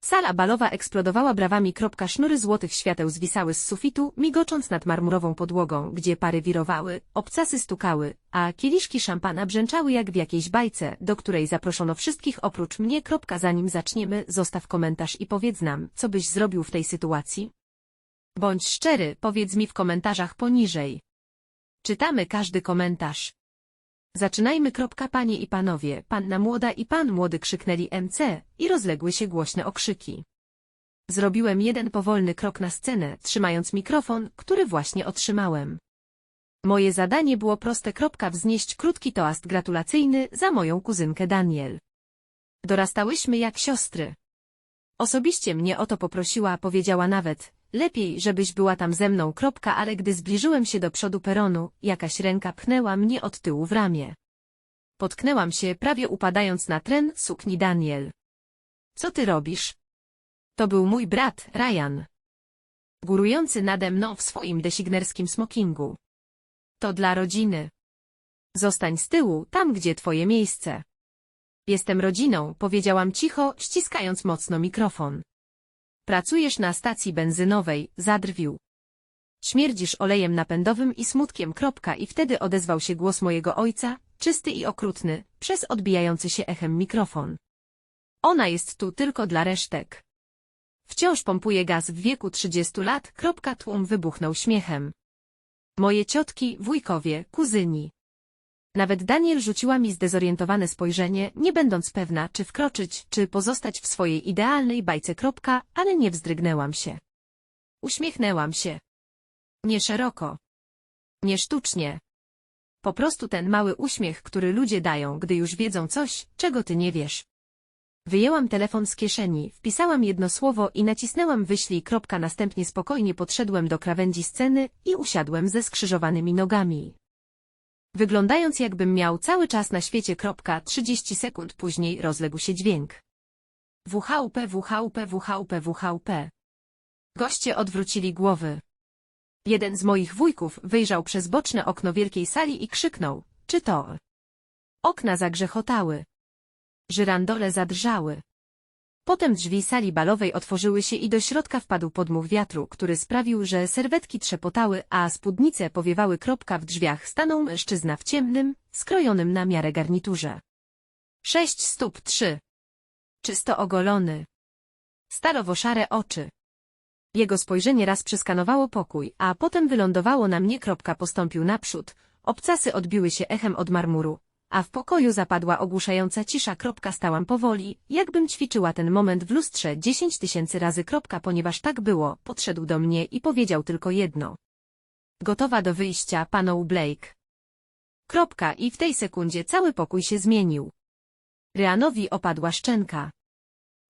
Sala balowa eksplodowała brawami. Sznury złotych świateł zwisały z sufitu, migocząc nad marmurową podłogą, gdzie pary wirowały, obcasy stukały, a kieliszki szampana brzęczały jak w jakiejś bajce, do której zaproszono wszystkich oprócz mnie. Zanim zaczniemy, zostaw komentarz i powiedz nam, co byś zrobił w tej sytuacji. Bądź szczery, powiedz mi w komentarzach poniżej. Czytamy każdy komentarz. Zaczynajmy. Panie i panowie, panna młoda i pan młody krzyknęli MC i rozległy się głośne okrzyki. Zrobiłem jeden powolny krok na scenę, trzymając mikrofon, który właśnie otrzymałem. Moje zadanie było proste. Wznieść krótki toast gratulacyjny za moją kuzynkę Daniel. Dorastałyśmy jak siostry. Osobiście mnie o to poprosiła, powiedziała nawet, lepiej, żebyś była tam ze mną. Kropka, ale gdy zbliżyłem się do przodu peronu, jakaś ręka pchnęła mnie od tyłu w ramię. Potknęłam się, prawie upadając na tren sukni Daniel. Co ty robisz? To był mój brat, Ryan. Górujący nade mną w swoim designerskim smokingu. To dla rodziny. Zostań z tyłu, tam gdzie twoje miejsce. Jestem rodziną, powiedziałam cicho, ściskając mocno mikrofon. Pracujesz na stacji benzynowej, zadrwił. Śmierdzisz olejem napędowym i smutkiem. Kropka, I wtedy odezwał się głos mojego ojca, czysty i okrutny, przez odbijający się echem mikrofon. Ona jest tu tylko dla resztek. Wciąż pompuje gaz w wieku 30 lat. Kropka, tłum wybuchnął śmiechem. Moje ciotki, wujkowie, kuzyni. Nawet Daniel rzuciła mi zdezorientowane spojrzenie, nie będąc pewna, czy wkroczyć, czy pozostać w swojej idealnej bajce. Kropka, ale nie wzdrygnęłam się. Uśmiechnęłam się. Nie szeroko. Nie sztucznie. Po prostu ten mały uśmiech, który ludzie dają, gdy już wiedzą coś, czego ty nie wiesz. Wyjęłam telefon z kieszeni, wpisałam jedno słowo i nacisnęłam wyślij. Kropka, następnie spokojnie podszedłem do krawędzi sceny i usiadłem ze skrzyżowanymi nogami. Wyglądając jakbym miał cały czas na świecie. Kropka, 30 sekund później rozległ się dźwięk. WHUP, WHUP, WHUP, WHUP. Goście odwrócili głowy. Jeden z moich wujków wyjrzał przez boczne okno wielkiej sali i krzyknął, czy to? Okna zagrzechotały. Żyrandole zadrżały. Potem drzwi sali balowej otworzyły się i do środka wpadł podmuch wiatru, który sprawił, że serwetki trzepotały, a spódnice powiewały. Kropka w drzwiach stanął mężczyzna w ciemnym, skrojonym na miarę garniturze. Sześć stóp trzy. Czysto ogolony. Stalowo-szare oczy. Jego spojrzenie raz przeskanowało pokój, a potem wylądowało na mnie. Kropka postąpił naprzód. Obcasy odbiły się echem od marmuru, a w pokoju zapadła ogłuszająca cisza. Stałam powoli, jakbym ćwiczyła ten moment w lustrze dziesięć tysięcy razy. Ponieważ tak było, podszedł do mnie i powiedział tylko jedno. Gotowa do wyjścia, panoł Blake. Kropka i w tej sekundzie cały pokój się zmienił. Ryanowi opadła szczęka.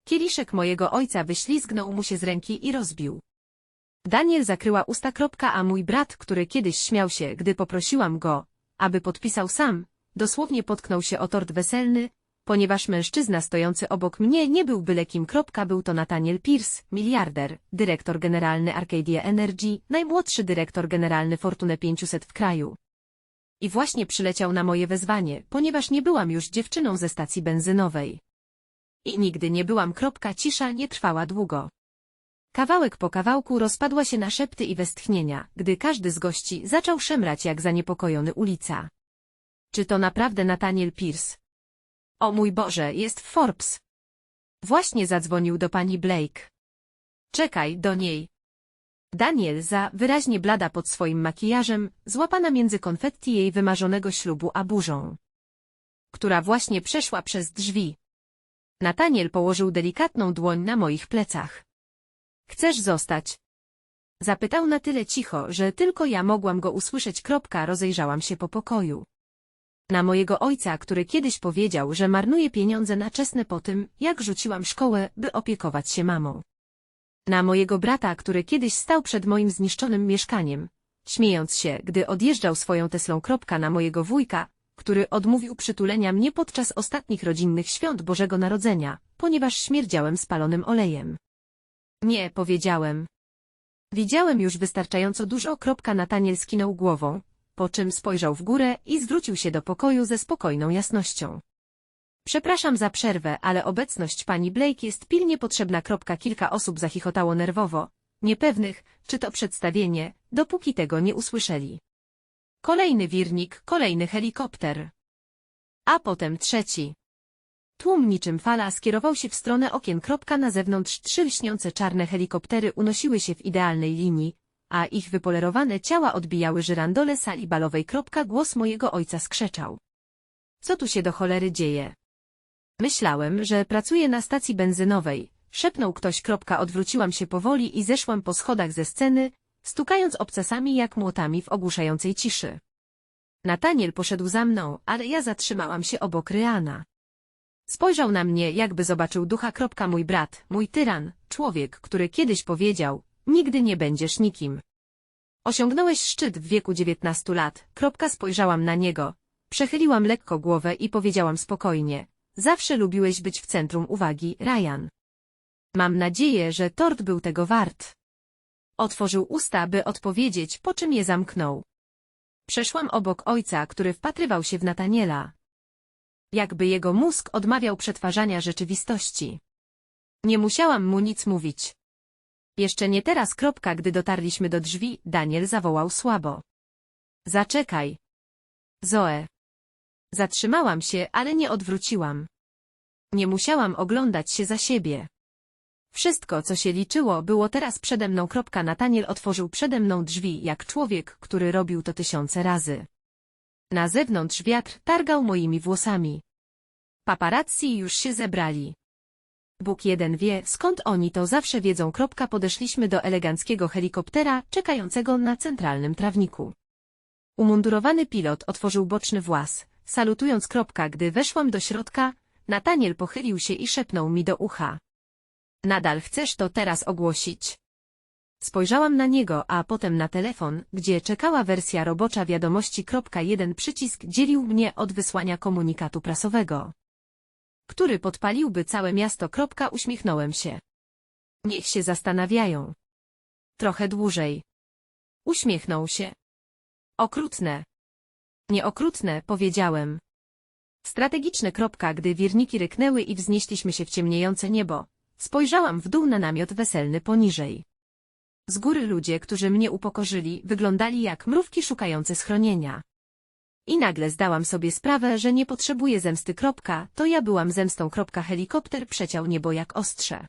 Kieliszek mojego ojca wyślizgnął mu się z ręki i rozbił. Daniel zakryła usta. A mój brat, który kiedyś śmiał się, gdy poprosiłam go, aby podpisał sam, dosłownie potknął się o tort weselny, ponieważ mężczyzna stojący obok mnie nie był byle kim. Kropka, Był to Nathaniel Pierce, miliarder, dyrektor generalny Arcadia Energy, najmłodszy dyrektor generalny Fortune 500 w kraju. I właśnie przyleciał na moje wezwanie, ponieważ nie byłam już dziewczyną ze stacji benzynowej. I nigdy nie byłam. Kropka, cisza nie trwała długo. Kawałek po kawałku rozpadła się na szepty i westchnienia, gdy każdy z gości zaczął szemrać jak zaniepokojony ulica. Czy to naprawdę Nathaniel Pierce? O mój Boże, jest w Forbes. Właśnie zadzwonił do pani Blake. Czekaj, do niej. Daniel za, wyraźnie blada pod swoim makijażem, złapana między konfetti jej wymarzonego ślubu a burzą. Która właśnie przeszła przez drzwi. Nathaniel położył delikatną dłoń na moich plecach. Chcesz zostać? Zapytał na tyle cicho, że tylko ja mogłam go usłyszeć. Kropka, rozejrzałam się po pokoju. Na mojego ojca, który kiedyś powiedział, że marnuje pieniądze na czesne po tym, jak rzuciłam szkołę, by opiekować się mamą. Na mojego brata, który kiedyś stał przed moim zniszczonym mieszkaniem, śmiejąc się, gdy odjeżdżał swoją Teslą. Na mojego wujka, który odmówił przytulenia mnie podczas ostatnich rodzinnych świąt Bożego Narodzenia, ponieważ śmierdziałem spalonym olejem. Nie, powiedziałem. Widziałem już wystarczająco dużo. Nataniel skinął głową, po czym spojrzał w górę i zwrócił się do pokoju ze spokojną jasnością. Przepraszam za przerwę, ale obecność pani Blake jest pilnie potrzebna. Kilka osób zachichotało nerwowo, niepewnych, czy to przedstawienie, dopóki tego nie usłyszeli. Kolejny wirnik, kolejny helikopter. A potem trzeci. Tłum niczym fala skierował się w stronę okien. Na zewnątrz trzy lśniące czarne helikoptery unosiły się w idealnej linii, a ich wypolerowane ciała odbijały żyrandole sali balowej. Głos mojego ojca skrzeczał. Co tu się do cholery dzieje? Myślałem, że pracuję na stacji benzynowej. Szepnął ktoś. Odwróciłam się powoli i zeszłam po schodach ze sceny, stukając obcasami jak młotami w ogłuszającej ciszy. Nataniel poszedł za mną, ale ja zatrzymałam się obok Ryana. Spojrzał na mnie, jakby zobaczył ducha. Mój brat, mój tyran, człowiek, który kiedyś powiedział, nigdy nie będziesz nikim. Osiągnąłeś szczyt w wieku 19 lat. Kropka, spojrzałam na niego. Przechyliłam lekko głowę i powiedziałam spokojnie. Zawsze lubiłeś być w centrum uwagi, Ryan. Mam nadzieję, że tort był tego wart. Otworzył usta, by odpowiedzieć, po czym je zamknął. Przeszłam obok ojca, który wpatrywał się w Nataniela. Jakby jego mózg odmawiał przetwarzania rzeczywistości. Nie musiałam mu nic mówić. Jeszcze nie teraz kropka, gdy dotarliśmy do drzwi, Daniel zawołał słabo. Zaczekaj. Zoe. Zatrzymałam się, ale nie odwróciłam. Nie musiałam oglądać się za siebie. Wszystko, co się liczyło, było teraz przede mną. Kropka Nataniel otworzył przede mną drzwi, jak człowiek, który robił to tysiące razy. Na zewnątrz wiatr targał moimi włosami. Paparazzi już się zebrali. Bóg jeden wie, skąd oni to zawsze wiedzą. Podeszliśmy do eleganckiego helikoptera, czekającego na centralnym trawniku. Umundurowany pilot otworzył boczny włas, salutując gdy weszłam do środka, Nataniel pochylił się i szepnął mi do ucha. Nadal chcesz to teraz ogłosić? Spojrzałam na niego, a potem na telefon, gdzie czekała wersja robocza wiadomości. Jeden przycisk dzielił mnie od wysłania komunikatu prasowego, który podpaliłby całe miasto. Uśmiechnąłem się. Niech się zastanawiają. Trochę dłużej. Uśmiechnął się. Okrutne. Nieokrutne, powiedziałem. Strategiczne. Gdy wirniki ryknęły i wznieśliśmy się w ciemniejące niebo, spojrzałam w dół na namiot weselny poniżej. Z góry ludzie, którzy mnie upokorzyli, wyglądali jak mrówki szukające schronienia. I nagle zdałam sobie sprawę, że nie potrzebuję zemsty. Kropka, to ja byłam zemstą. Kropka, helikopter przeciął niebo jak ostrze.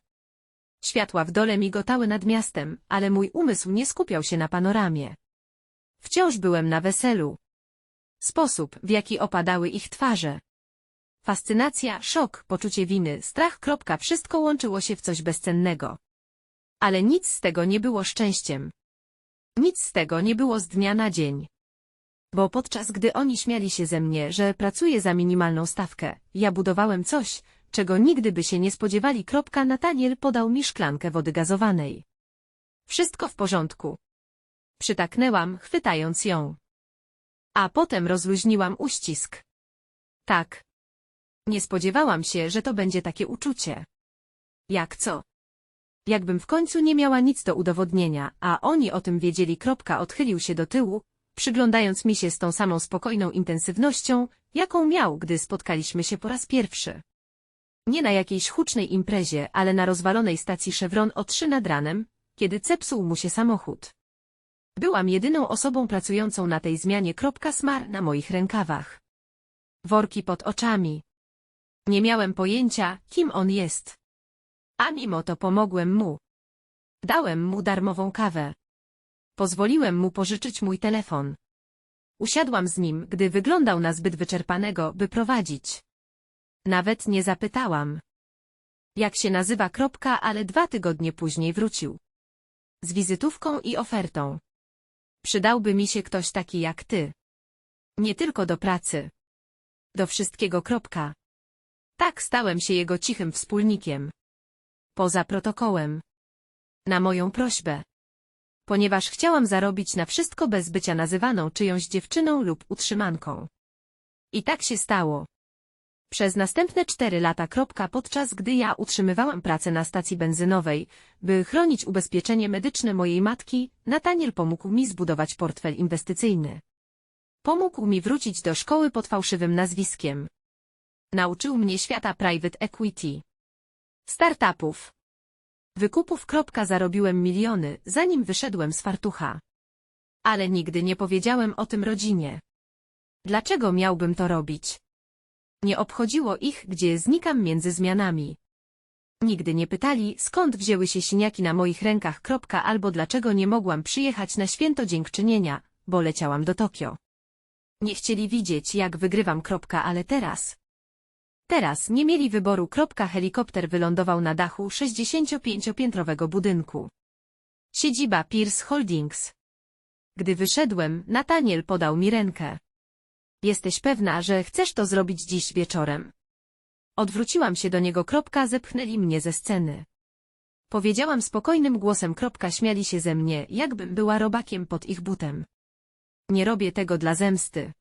Światła w dole migotały nad miastem, ale mój umysł nie skupiał się na panoramie. Wciąż byłem na weselu. Sposób, w jaki opadały ich twarze. Fascynacja, szok, poczucie winy, strach. Kropka, wszystko łączyło się w coś bezcennego. Ale nic z tego nie było szczęściem. Nic z tego nie było z dnia na dzień. Bo podczas gdy oni śmiali się ze mnie, że pracuję za minimalną stawkę, ja budowałem coś, czego nigdy by się nie spodziewali. Kropka, Nataniel podał mi szklankę wody gazowanej. Wszystko w porządku. Przytaknęłam, chwytając ją. A potem rozluźniłam uścisk. Tak. Nie spodziewałam się, że to będzie takie uczucie. Jak co? Jakbym w końcu nie miała nic do udowodnienia, a oni o tym wiedzieli. Kropka odchylił się do tyłu, przyglądając mi się z tą samą spokojną intensywnością, jaką miał, gdy spotkaliśmy się po raz pierwszy. Nie na jakiejś hucznej imprezie, ale na rozwalonej stacji Chevron o trzy nad ranem, kiedy cepsuł mu się samochód. Byłam jedyną osobą pracującą na tej zmianie. Kropka smar na moich rękawach. Worki pod oczami. Nie miałem pojęcia, kim on jest. A mimo to pomogłem mu. Dałem mu darmową kawę. Pozwoliłem mu pożyczyć mój telefon. Usiadłam z nim, gdy wyglądał na zbyt wyczerpanego, by prowadzić. Nawet nie zapytałam. Jak się nazywa kropka, ale dwa tygodnie później wrócił. Z wizytówką i ofertą. Przydałby mi się ktoś taki jak ty. Nie tylko do pracy. Do wszystkiego kropka. Tak stałem się jego cichym wspólnikiem. Poza protokołem. Na moją prośbę. Ponieważ chciałam zarobić na wszystko bez bycia nazywaną czyjąś dziewczyną lub utrzymanką. I tak się stało. Przez następne cztery lata. Podczas gdy ja utrzymywałam pracę na stacji benzynowej, by chronić ubezpieczenie medyczne mojej matki, Nataniel pomógł mi zbudować portfel inwestycyjny. Pomógł mi wrócić do szkoły pod fałszywym nazwiskiem. Nauczył mnie świata private equity. Startupów. Wykupów. Zarobiłem miliony, zanim wyszedłem z fartucha. Ale nigdy nie powiedziałem o tym rodzinie. Dlaczego miałbym to robić? Nie obchodziło ich, gdzie znikam między zmianami. Nigdy nie pytali, skąd wzięły się siniaki na moich rękach. Albo dlaczego nie mogłam przyjechać na święto dziękczynienia, bo leciałam do Tokio. Nie chcieli widzieć, jak wygrywam. Ale teraz. Teraz nie mieli wyboru. Helikopter wylądował na dachu 65-piętrowego budynku. Siedziba Pierce Holdings. Gdy wyszedłem, Nataniel podał mi rękę. Jesteś pewna, że chcesz to zrobić dziś wieczorem? Odwróciłam się do niego. Zepchnęli mnie ze sceny. Powiedziałam spokojnym głosem. Śmiali się ze mnie, jakbym była robakiem pod ich butem. Nie robię tego dla zemsty.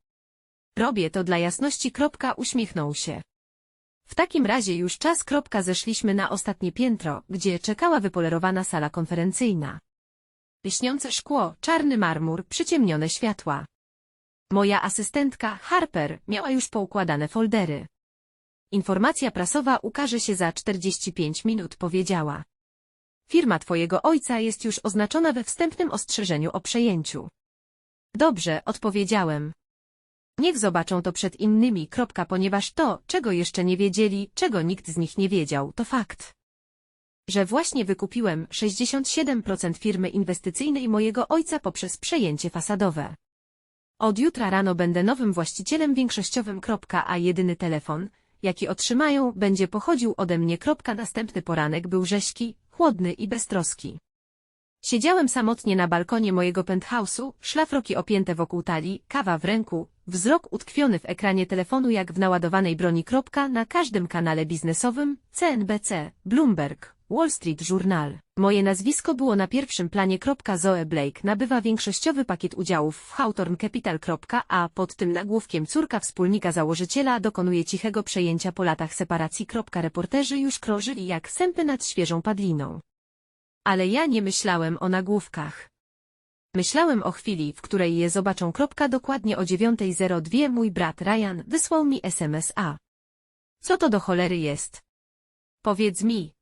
Robię to dla jasności. Uśmiechnął się. W takim razie już czas. Kropka, zeszliśmy na ostatnie piętro, gdzie czekała wypolerowana sala konferencyjna. Lśniące szkło, czarny marmur, przyciemnione światła. Moja asystentka, Harper, miała już poukładane foldery. Informacja prasowa ukaże się za 45 minut, powiedziała. Firma twojego ojca jest już oznaczona we wstępnym ostrzeżeniu o przejęciu. Dobrze, odpowiedziałem. Niech zobaczą to przed innymi, kropka, ponieważ to, czego jeszcze nie wiedzieli, czego nikt z nich nie wiedział, to fakt. Że właśnie wykupiłem 67% firmy inwestycyjnej mojego ojca poprzez przejęcie fasadowe. Od jutra rano będę nowym właścicielem większościowym, kropka, a jedyny telefon, jaki otrzymają, będzie pochodził ode mnie, kropka, następny poranek był rześki, chłodny i beztroski. Siedziałem samotnie na balkonie mojego penthouse'u, szlafroki opięte wokół talii, kawa w ręku, wzrok utkwiony w ekranie telefonu jak w naładowanej broni. Kropka, na każdym kanale biznesowym, CNBC, Bloomberg, Wall Street Journal. Moje nazwisko było na pierwszym planie. Zoe Blake nabywa większościowy pakiet udziałów w Hawthorne Capital. A pod tym nagłówkiem córka wspólnika założyciela dokonuje cichego przejęcia po latach separacji. Reporterzy już krążyli jak sępy nad świeżą padliną. Ale ja nie myślałem o nagłówkach. Myślałem o chwili, w której je zobaczą. Dokładnie o 9.02 mój brat Ryan wysłał mi SMS-a. Co to do cholery jest? Powiedz mi,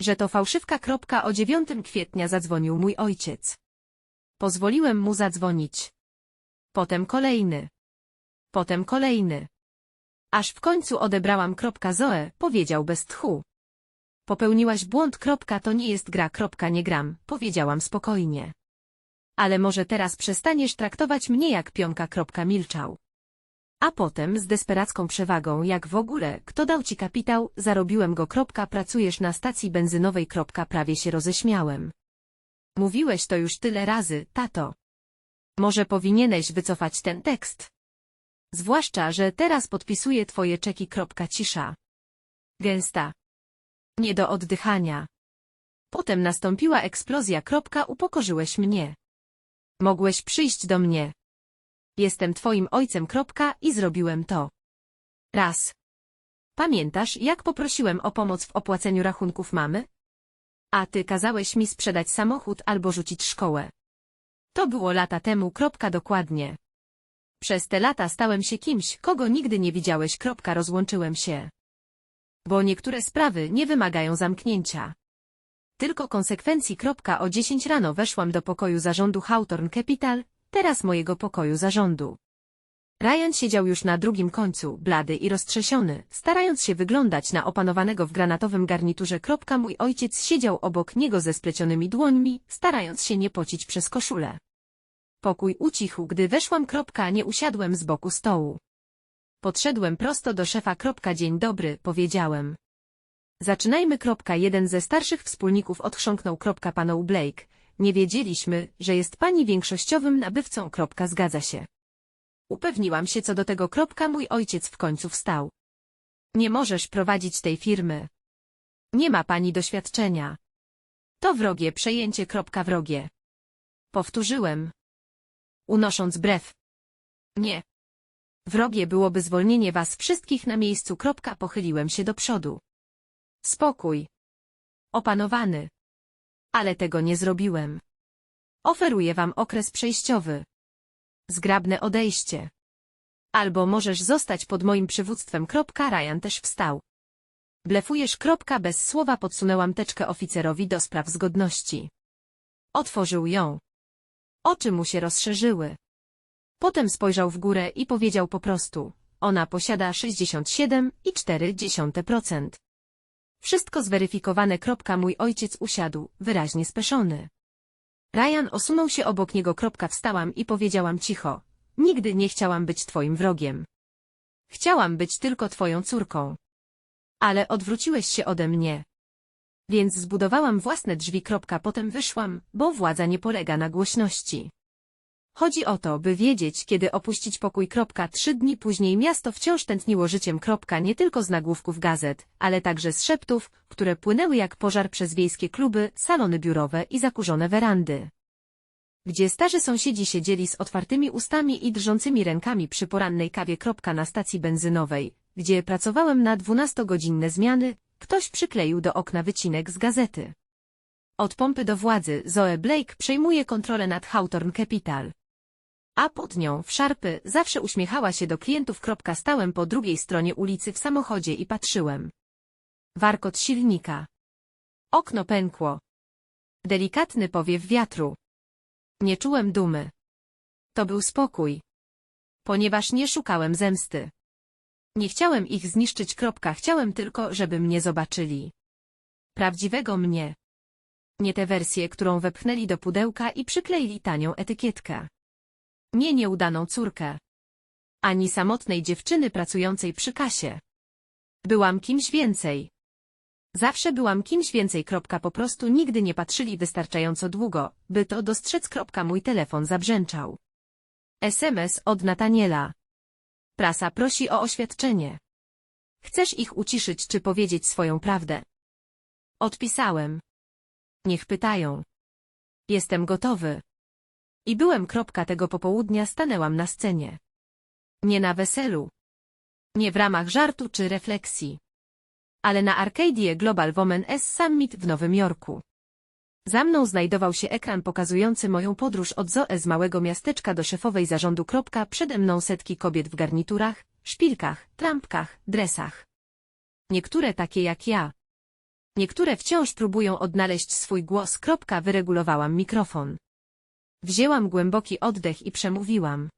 że to fałszywka. O 9 kwietnia zadzwonił mój ojciec. Pozwoliłem mu zadzwonić. Potem kolejny. Potem kolejny. Aż w końcu odebrałam. Zoe, powiedział bez tchu. Popełniłaś błąd. To nie jest gra. Nie gram, powiedziałam spokojnie. Ale może teraz przestaniesz traktować mnie jak pionka. Milczał. A potem z desperacką przewagą, jak w ogóle, kto dał ci kapitał, zarobiłem go. Pracujesz na stacji benzynowej. Prawie się roześmiałem. Mówiłeś to już tyle razy, tato. Może powinieneś wycofać ten tekst. Zwłaszcza, że teraz podpisuję twoje czeki. Cisza. Gęsta. Nie do oddychania. Potem nastąpiła eksplozja. Kropka, upokorzyłeś mnie. Mogłeś przyjść do mnie. Jestem twoim ojcem. Kropka, I zrobiłem to. Raz. Pamiętasz, jak poprosiłem o pomoc w opłaceniu rachunków mamy? A ty kazałeś mi sprzedać samochód albo rzucić szkołę. To było lata temu. Kropka, dokładnie. Przez te lata stałem się kimś, kogo nigdy nie widziałeś. Kropka, rozłączyłem się. Bo niektóre sprawy nie wymagają zamknięcia. Tylko konsekwencji. O 10 rano weszłam do pokoju zarządu Hawthorne Capital, teraz mojego pokoju zarządu. Ryan siedział już na drugim końcu, blady i roztrzesiony, starając się wyglądać na opanowanego w granatowym garniturze. Mój ojciec siedział obok niego ze splecionymi dłońmi, starając się nie pocić przez koszulę. Pokój ucichł, gdy weszłam. Nie usiadłem z boku stołu. Podszedłem prosto do szefa. Dzień dobry, powiedziałem. Zaczynajmy. Jeden ze starszych wspólników odchrząknął. Panu Blake. Nie wiedzieliśmy, że jest pani większościowym nabywcą. Zgadza się. Upewniłam się co do tego. Mój ojciec w końcu wstał. Nie możesz prowadzić tej firmy. Nie ma pani doświadczenia. To wrogie przejęcie. Wrogie. Powtórzyłem. Unosząc brew. Nie. Wrogie byłoby zwolnienie was wszystkich na miejscu. Kropka, pochyliłem się do przodu. Spokój. Opanowany. Ale tego nie zrobiłem. Oferuję wam okres przejściowy. Zgrabne odejście. Albo możesz zostać pod moim przywództwem. Kropka, Ryan też wstał. Blefujesz. Kropka, bez słowa podsunęłam teczkę oficerowi do spraw zgodności. Otworzył ją. Oczy mu się rozszerzyły. Potem spojrzał w górę i powiedział po prostu. Ona posiada 67,4%. Wszystko zweryfikowane. Mój ojciec usiadł, wyraźnie speszony. Ryan osunął się obok niego. Wstałam i powiedziałam cicho. Nigdy nie chciałam być twoim wrogiem. Chciałam być tylko twoją córką. Ale odwróciłeś się ode mnie. Więc zbudowałam własne drzwi. Potem wyszłam, bo władza nie polega na głośności. Chodzi o to, by wiedzieć, kiedy opuścić pokój. Trzy dni później miasto wciąż tętniło życiem. Nie tylko z nagłówków gazet, ale także z szeptów, które płynęły jak pożar przez wiejskie kluby, salony biurowe i zakurzone werandy. Gdzie starzy sąsiedzi siedzieli z otwartymi ustami i drżącymi rękami przy porannej kawie. Na stacji benzynowej, gdzie pracowałem na dwunastogodzinne zmiany, ktoś przykleił do okna wycinek z gazety. Od pompy do władzy Zoe Blake przejmuje kontrolę nad Hawthorne Capital. A pod nią, w szarpy, zawsze uśmiechała się do klientów. Stałem po drugiej stronie ulicy w samochodzie i patrzyłem. Warkot silnika. Okno pękło. Delikatny powiew wiatru. Nie czułem dumy. To był spokój. Ponieważ nie szukałem zemsty. Nie chciałem ich zniszczyć. Chciałem tylko, żeby mnie zobaczyli. Prawdziwego mnie. Nie tę wersję, którą wepchnęli do pudełka i przykleili tanią etykietkę. Nie nieudaną córkę. Ani samotnej dziewczyny pracującej przy kasie. Byłam kimś więcej. Zawsze byłam kimś więcej. Kropka, Po prostu nigdy nie patrzyli wystarczająco długo, by to dostrzec. Kropka, Mój telefon zabrzęczał. SMS od Nataniela. Prasa prosi o oświadczenie. Chcesz ich uciszyć czy powiedzieć swoją prawdę? Odpisałem. Niech pytają. Jestem gotowy. I byłem. Tego popołudnia stanęłam na scenie. Nie na weselu. Nie w ramach żartu czy refleksji. Ale na Arcadia Global Women S Summit w Nowym Jorku. Za mną znajdował się ekran pokazujący moją podróż od Zoe z małego miasteczka do szefowej zarządu. Przede mną setki kobiet w garniturach, szpilkach, trampkach, dresach. Niektóre takie jak ja. Niektóre wciąż próbują odnaleźć swój głos. Wyregulowałam mikrofon. Wzięłam głęboki oddech i przemówiłam.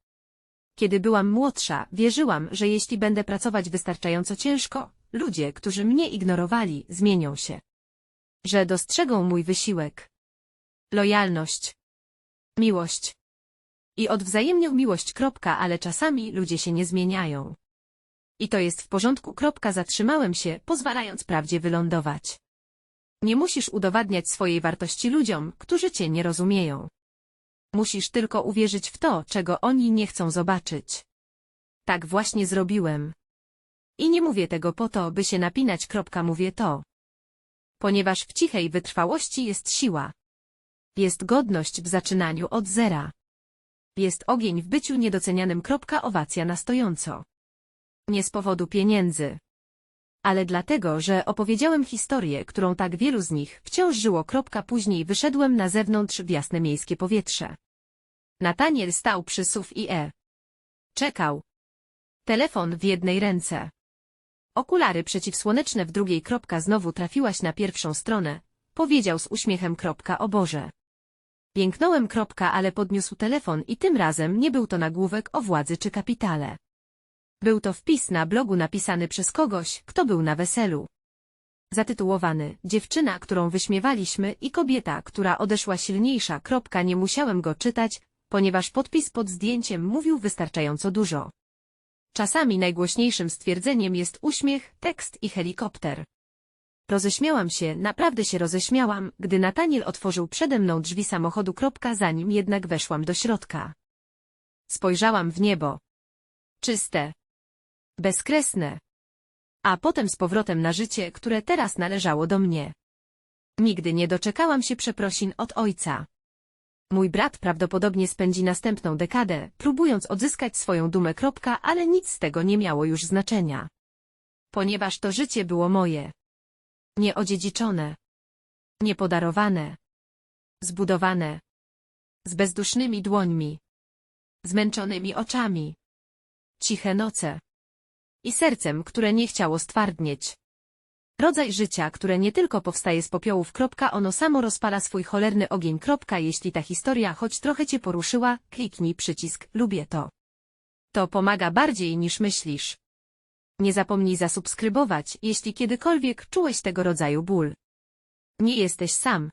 Kiedy byłam młodsza, wierzyłam, że jeśli będę pracować wystarczająco ciężko, ludzie, którzy mnie ignorowali, zmienią się. Że dostrzegą mój wysiłek. Lojalność. Miłość. I odwzajemnią miłość. Kropka, ale czasami ludzie się nie zmieniają. I to jest w porządku. Kropka, zatrzymałem się, pozwalając prawdzie wylądować. Nie musisz udowadniać swojej wartości ludziom, którzy cię nie rozumieją. Musisz tylko uwierzyć w to, czego oni nie chcą zobaczyć. Tak właśnie zrobiłem. I nie mówię tego po to, by się napinać. Kropka, mówię to. Ponieważ w cichej wytrwałości jest siła. Jest godność w zaczynaniu od zera. Jest ogień w byciu niedocenianym. Kropka, owacja na stojąco. Nie z powodu pieniędzy. Ale dlatego, że opowiedziałem historię, którą tak wielu z nich wciąż żyło. Później wyszedłem na zewnątrz w jasne miejskie powietrze. Nataniel stał przy SUV i E. Czekał. Telefon w jednej ręce. Okulary przeciwsłoneczne w drugiej. Znowu trafiłaś na pierwszą stronę, powiedział z uśmiechem. O Boże. Pięknąłem. Ale podniósł telefon i tym razem nie był to nagłówek o władzy czy kapitale. Był to wpis na blogu napisany przez kogoś, kto był na weselu. Zatytułowany Dziewczyna, którą wyśmiewaliśmy i kobieta, która odeszła silniejsza. Kropka, nie musiałem go czytać, ponieważ podpis pod zdjęciem mówił wystarczająco dużo. Czasami najgłośniejszym stwierdzeniem jest uśmiech, tekst i helikopter. Roześmiałam się, naprawdę się roześmiałam, gdy Nataniel otworzył przede mną drzwi samochodu. Zanim jednak weszłam do środka. Spojrzałam w niebo. Czyste. Bezkresne. A potem z powrotem na życie, które teraz należało do mnie. Nigdy nie doczekałam się przeprosin od ojca. Mój brat prawdopodobnie spędzi następną dekadę, próbując odzyskać swoją dumę. Kropka, ale nic z tego nie miało już znaczenia. Ponieważ to życie było moje. Nieodziedziczone. Niepodarowane. Zbudowane. Z bezdusznymi dłońmi. Zmęczonymi oczami. ciche noce. I sercem, które nie chciało stwardnieć. Rodzaj życia, które nie tylko powstaje z popiołów. Ono samo rozpala swój cholerny ogień. Jeśli ta historia choć trochę cię poruszyła, kliknij przycisk lubię to. To pomaga bardziej niż myślisz. Nie zapomnij zasubskrybować, jeśli kiedykolwiek czułeś tego rodzaju ból. Nie jesteś sam,